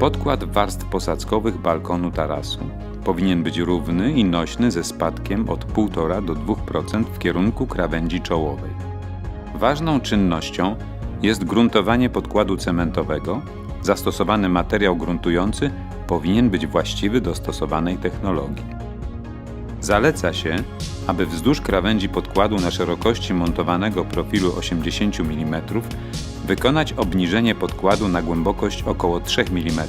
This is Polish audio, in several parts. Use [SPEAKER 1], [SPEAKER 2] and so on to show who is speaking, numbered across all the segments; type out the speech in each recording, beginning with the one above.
[SPEAKER 1] Podkład warstw posadzkowych balkonu tarasu powinien być równy i nośny ze spadkiem od 1,5 do 2% w kierunku krawędzi czołowej. Ważną czynnością jest gruntowanie podkładu cementowego. Zastosowany materiał gruntujący powinien być właściwy do stosowanej technologii. Zaleca się, aby wzdłuż krawędzi podkładu na szerokości montowanego profilu 80 mm wykonać obniżenie podkładu na głębokość około 3 mm,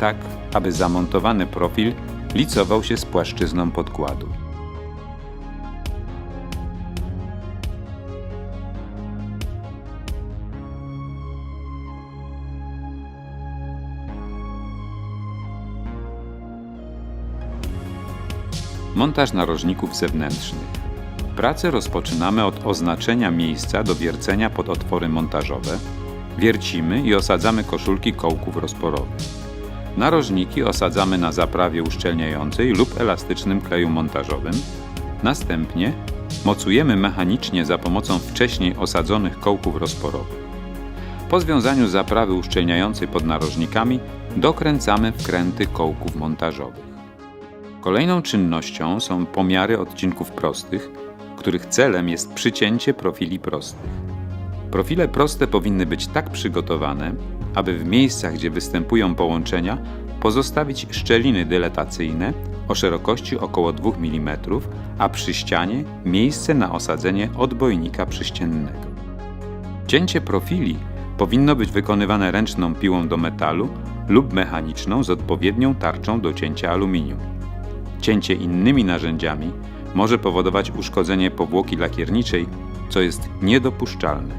[SPEAKER 1] tak aby zamontowany profil licował się z płaszczyzną podkładu. Montaż narożników zewnętrznych. Pracę rozpoczynamy od oznaczenia miejsca do wiercenia pod otwory montażowe. Wiercimy i osadzamy koszulki kołków rozporowych. Narożniki osadzamy na zaprawie uszczelniającej lub elastycznym kleju montażowym. Następnie mocujemy mechanicznie za pomocą wcześniej osadzonych kołków rozporowych. Po związaniu zaprawy uszczelniającej pod narożnikami dokręcamy wkręty kołków montażowych. Kolejną czynnością są pomiary odcinków prostych, których celem jest przycięcie profili prostych. Profile proste powinny być tak przygotowane, aby w miejscach, gdzie występują połączenia, pozostawić szczeliny dyletacyjne o szerokości około 2 mm, a przy ścianie miejsce na osadzenie odbojnika przyściennego. Cięcie profili powinno być wykonywane ręczną piłą do metalu lub mechaniczną z odpowiednią tarczą do cięcia aluminium. Cięcie innymi narzędziami może powodować uszkodzenie powłoki lakierniczej, co jest niedopuszczalne.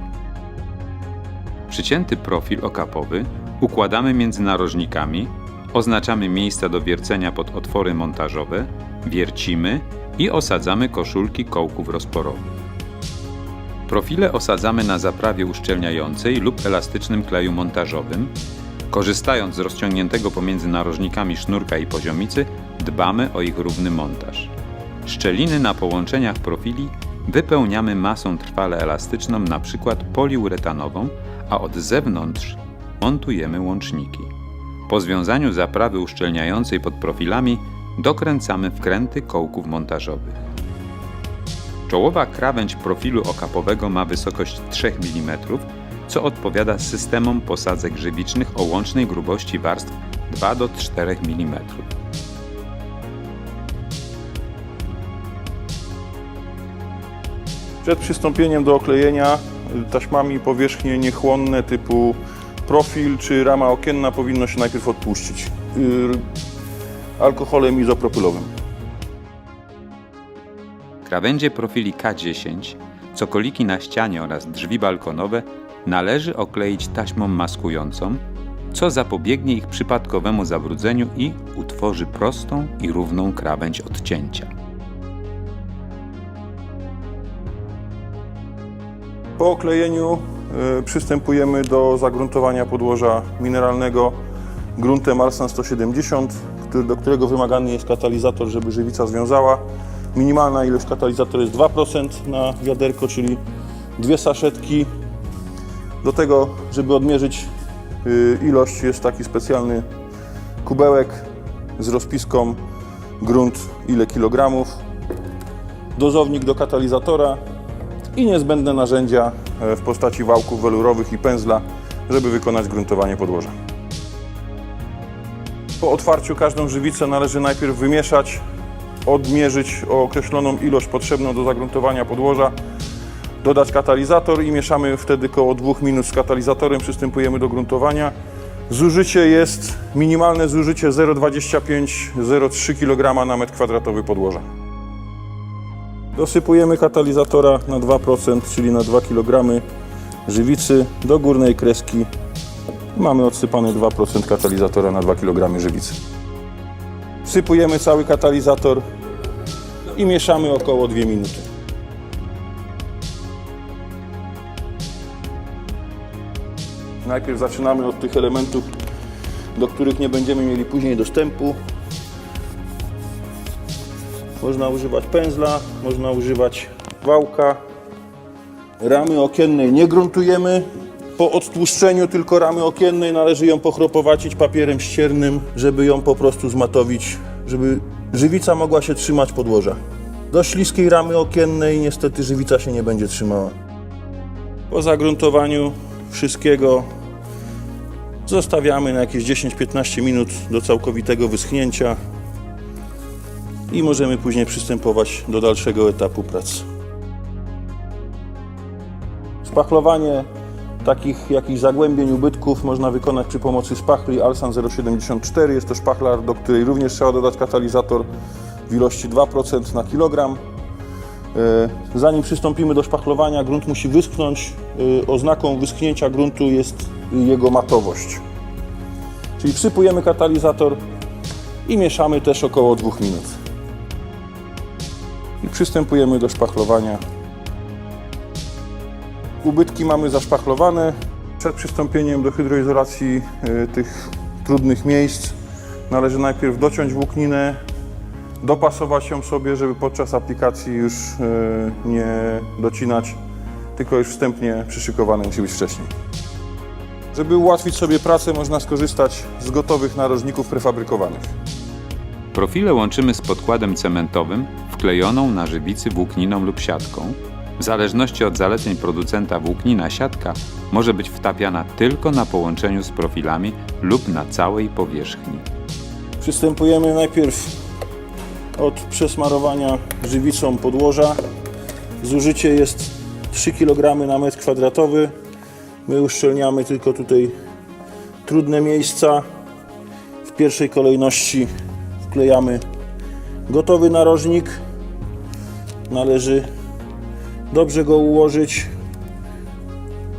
[SPEAKER 1] Przycięty profil okapowy układamy między narożnikami, oznaczamy miejsca do wiercenia pod otwory montażowe, wiercimy i osadzamy koszulki kołków rozporowych. Profile osadzamy na zaprawie uszczelniającej lub elastycznym kleju montażowym. Korzystając z rozciągniętego pomiędzy narożnikami sznurka i poziomicy, dbamy o ich równy montaż. Szczeliny na połączeniach profili wypełniamy masą trwale elastyczną, np. poliuretanową, a od zewnątrz montujemy łączniki. Po związaniu zaprawy uszczelniającej pod profilami dokręcamy wkręty kołków montażowych. Czołowa krawędź profilu okapowego ma wysokość 3 mm, co odpowiada systemom posadzek żywicznych o łącznej grubości warstw 2 do 4 mm.
[SPEAKER 2] Przed przystąpieniem do oklejenia y, taśmami powierzchnie niechłonne typu profil czy rama okienna powinno się najpierw odpuścić y, alkoholem izopropylowym.
[SPEAKER 1] Krawędzie profili K10, cokoliki na ścianie oraz drzwi balkonowe należy okleić taśmą maskującą, co zapobiegnie ich przypadkowemu zabrudzeniu i utworzy prostą i równą krawędź odcięcia.
[SPEAKER 2] Po oklejeniu y, przystępujemy do zagruntowania podłoża mineralnego gruntem Arsan 170, który, do którego wymagany jest katalizator, żeby żywica związała. Minimalna ilość katalizatora jest 2% na wiaderko, czyli dwie saszetki. Do tego, żeby odmierzyć y, ilość, jest taki specjalny kubełek z rozpiską grunt ile kilogramów, dozownik do katalizatora i niezbędne narzędzia e, w postaci wałków welurowych i pędzla, żeby wykonać gruntowanie podłoża. Po otwarciu każdą żywicę należy najpierw wymieszać, odmierzyć o określoną ilość potrzebną do zagruntowania podłoża, dodać katalizator i mieszamy wtedy około 2 minut z katalizatorem, przystępujemy do gruntowania. Zużycie jest minimalne zużycie 0,25-0,3 kg na metr kwadratowy podłoża. Dosypujemy katalizatora na 2%, czyli na 2 kg żywicy do górnej kreski. Mamy odsypane 2% katalizatora na 2 kg żywicy. Wsypujemy cały katalizator i mieszamy około 2 minuty. Najpierw zaczynamy od tych elementów, do których nie będziemy mieli później dostępu. Można używać pędzla, można używać wałka. Ramy okiennej nie gruntujemy. Po odtłuszczeniu tylko ramy okiennej należy ją pochropowacić papierem ściernym, żeby ją po prostu zmatowić, żeby żywica mogła się trzymać podłoża. Do śliskiej ramy okiennej niestety żywica się nie będzie trzymała. Po zagruntowaniu wszystkiego zostawiamy na jakieś 10-15 minut do całkowitego wyschnięcia i możemy później przystępować do dalszego etapu prac. Szpachlowanie takich jakichś zagłębień, ubytków można wykonać przy pomocy szpachli Alsan 074. Jest to szpachla, do której również trzeba dodać katalizator w ilości 2% na kilogram. E, Zanim przystąpimy do szpachlowania, grunt musi wyschnąć. E, Oznaką wyschnięcia gruntu jest jego matowość. Czyli wsypujemy katalizator i mieszamy też około 2 minut. I przystępujemy do szpachlowania. Ubytki mamy zaszpachlowane. Przed przystąpieniem do hydroizolacji e, tych trudnych miejsc należy najpierw dociąć włókninę, dopasować ją sobie, żeby podczas aplikacji już e, nie docinać, tylko już wstępnie przyszykowane musi być wcześniej. Żeby ułatwić sobie pracę, można skorzystać z gotowych narożników prefabrykowanych.
[SPEAKER 1] Profile łączymy z podkładem cementowym wklejoną na żywicy włókniną lub siatką. W zależności od zaleceń producenta włóknina siatka może być wtapiana tylko na połączeniu z profilami lub na całej powierzchni.
[SPEAKER 2] Przystępujemy najpierw od przesmarowania żywicą podłoża. Zużycie jest 3 kg na metr kwadratowy. My uszczelniamy tylko tutaj trudne miejsca. W pierwszej kolejności wklejamy gotowy narożnik. Należy dobrze go ułożyć,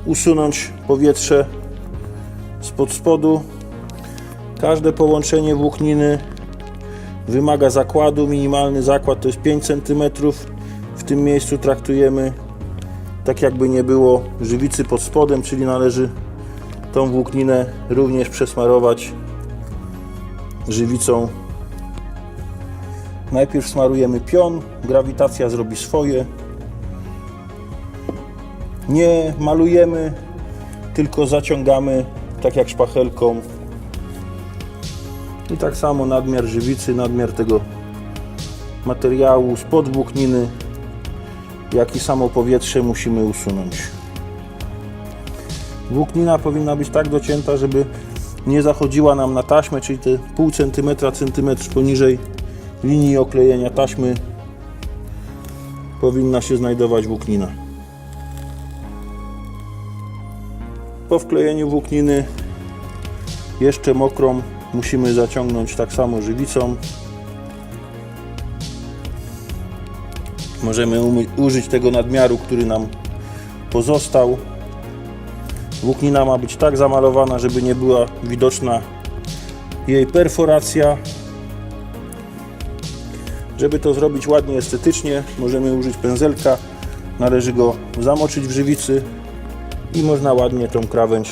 [SPEAKER 2] usunąć powietrze spod spodu. Każde połączenie włókniny wymaga zakładu. Minimalny zakład to jest 5 cm. W tym miejscu traktujemy tak jakby nie było żywicy pod spodem, czyli należy tą włókninę również przesmarować żywicą. Najpierw smarujemy pion, grawitacja zrobi swoje. Nie malujemy, tylko zaciągamy tak jak szpachelką i tak samo nadmiar żywicy, nadmiar tego materiału spod włókniny, jak i samo powietrze musimy usunąć. Włóknina powinna być tak docięta, żeby nie zachodziła nam na taśmę, czyli te pół centymetra, centymetr poniżej linii oklejenia taśmy powinna się znajdować włóknina. Po wklejeniu włókniny jeszcze mokrą musimy zaciągnąć tak samo żywicą. Możemy użyć tego nadmiaru, który nam pozostał. Włóknina ma być tak zamalowana, żeby nie była widoczna jej perforacja. Żeby to zrobić ładnie estetycznie, możemy użyć pędzelka. Należy go zamoczyć w żywicy i można ładnie tą krawędź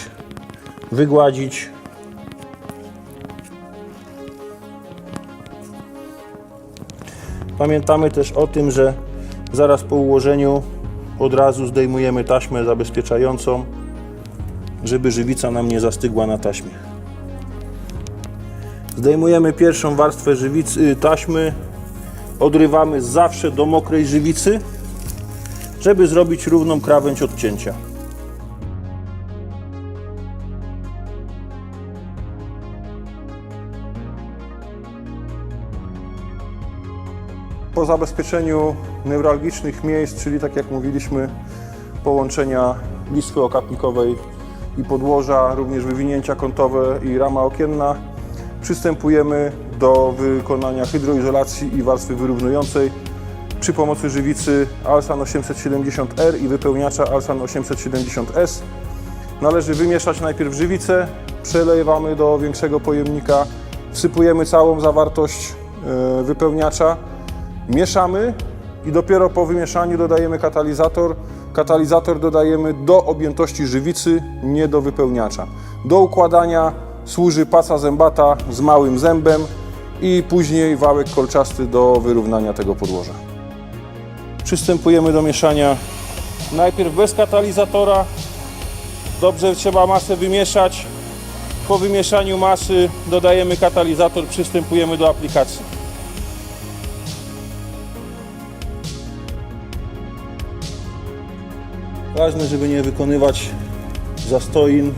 [SPEAKER 2] wygładzić. Pamiętamy też o tym, że zaraz po ułożeniu od razu zdejmujemy taśmę zabezpieczającą, żeby żywica nam nie zastygła na taśmie. Zdejmujemy pierwszą warstwę żywicy, y, taśmy, odrywamy zawsze do mokrej żywicy, żeby zrobić równą krawędź odcięcia. Po zabezpieczeniu newralgicznych miejsc, czyli tak jak mówiliśmy, połączenia listwy okapnikowej i podłoża, również wywinięcia kątowe i rama okienna, przystępujemy do wykonania hydroizolacji i warstwy wyrównującej przy pomocy żywicy Alsan 870R i wypełniacza Alsan 870S. Należy wymieszać najpierw żywicę, przelewamy do większego pojemnika, wsypujemy całą zawartość e, wypełniacza, mieszamy i dopiero po wymieszaniu dodajemy katalizator. Katalizator dodajemy do objętości żywicy, nie do wypełniacza. Do układania służy pasa zębata z małym zębem i później wałek kolczasty do wyrównania tego podłoża. Przystępujemy do mieszania najpierw bez katalizatora, Dobrze trzeba masę wymieszać. Po wymieszaniu masy dodajemy katalizator, przystępujemy do aplikacji. Ważne, żeby nie wykonywać zastoin,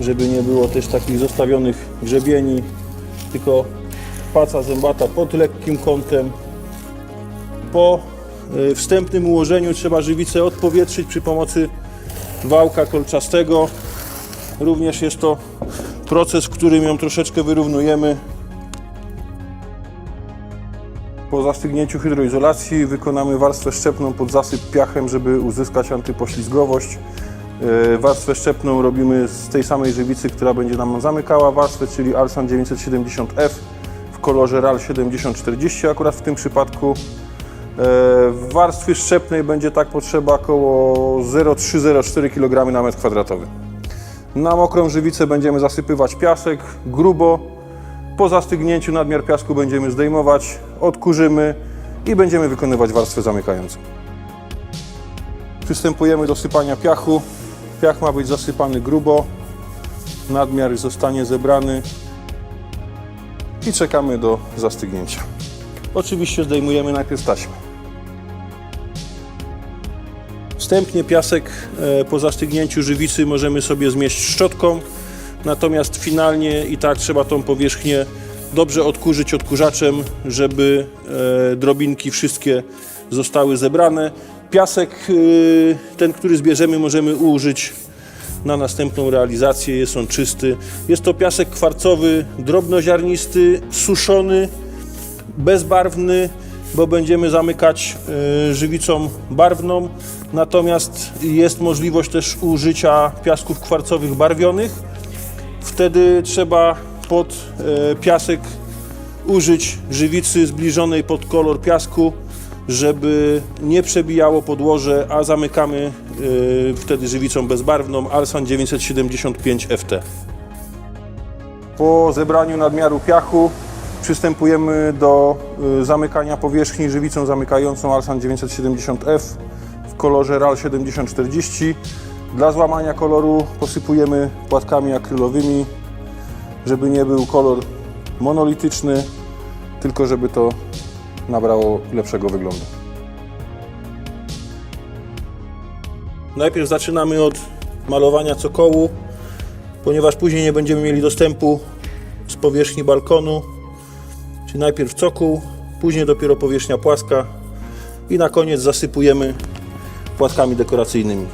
[SPEAKER 2] żeby nie było też takich zostawionych grzebieni, tylko paca zębata pod lekkim kątem. Po y, wstępnym ułożeniu trzeba żywicę odpowietrzyć przy pomocy wałka kolczastego. Również jest to proces, w którym ją troszeczkę wyrównujemy. Po zastygnięciu hydroizolacji wykonamy warstwę szczepną pod zasyp piachem, żeby uzyskać antypoślizgowość. E, Warstwę szczepną robimy z tej samej żywicy, która będzie nam zamykała warstwę, czyli Alsan 970F w kolorze RAL 7040 akurat w tym przypadku. E, W warstwie szczepnej będzie tak potrzeba około 0,3-0,4 kg na metr kwadratowy. Na mokrą żywicę będziemy zasypywać piasek grubo. Po zastygnięciu nadmiar piasku będziemy zdejmować, odkurzymy i będziemy wykonywać warstwę zamykającą. Przystępujemy do sypania piachu. Piach ma być zasypany grubo. Nadmiar zostanie zebrany i czekamy do zastygnięcia. Oczywiście zdejmujemy najpierw taśmę. Wstępnie piasek e, po zastygnięciu żywicy możemy sobie zmieść szczotką, natomiast finalnie i tak trzeba tą powierzchnię dobrze odkurzyć odkurzaczem, żeby e, drobinki wszystkie zostały zebrane. Piasek, e, ten, który zbierzemy, możemy użyć na następną realizację. Jest on czysty. Jest to piasek kwarcowy, drobnoziarnisty, suszony, bezbarwny, bo będziemy zamykać e, żywicą barwną. Natomiast jest możliwość też użycia piasków kwarcowych barwionych. Wtedy trzeba pod e, piasek użyć żywicy zbliżonej pod kolor piasku, żeby nie przebijało podłoże, a zamykamy e, wtedy żywicą bezbarwną Alsan 975 FT. Po zebraniu nadmiaru piachu przystępujemy do y, zamykania powierzchni żywicą zamykającą Alsan 970F w kolorze RAL 7040. Dla złamania koloru posypujemy płatkami akrylowymi, żeby nie był kolor monolityczny, tylko żeby to nabrało lepszego wyglądu. Najpierw zaczynamy od malowania cokołu, ponieważ później nie będziemy mieli dostępu z powierzchni balkonu. Czyli najpierw cokół, później dopiero powierzchnia płaska i na koniec zasypujemy płatkami dekoracyjnymi.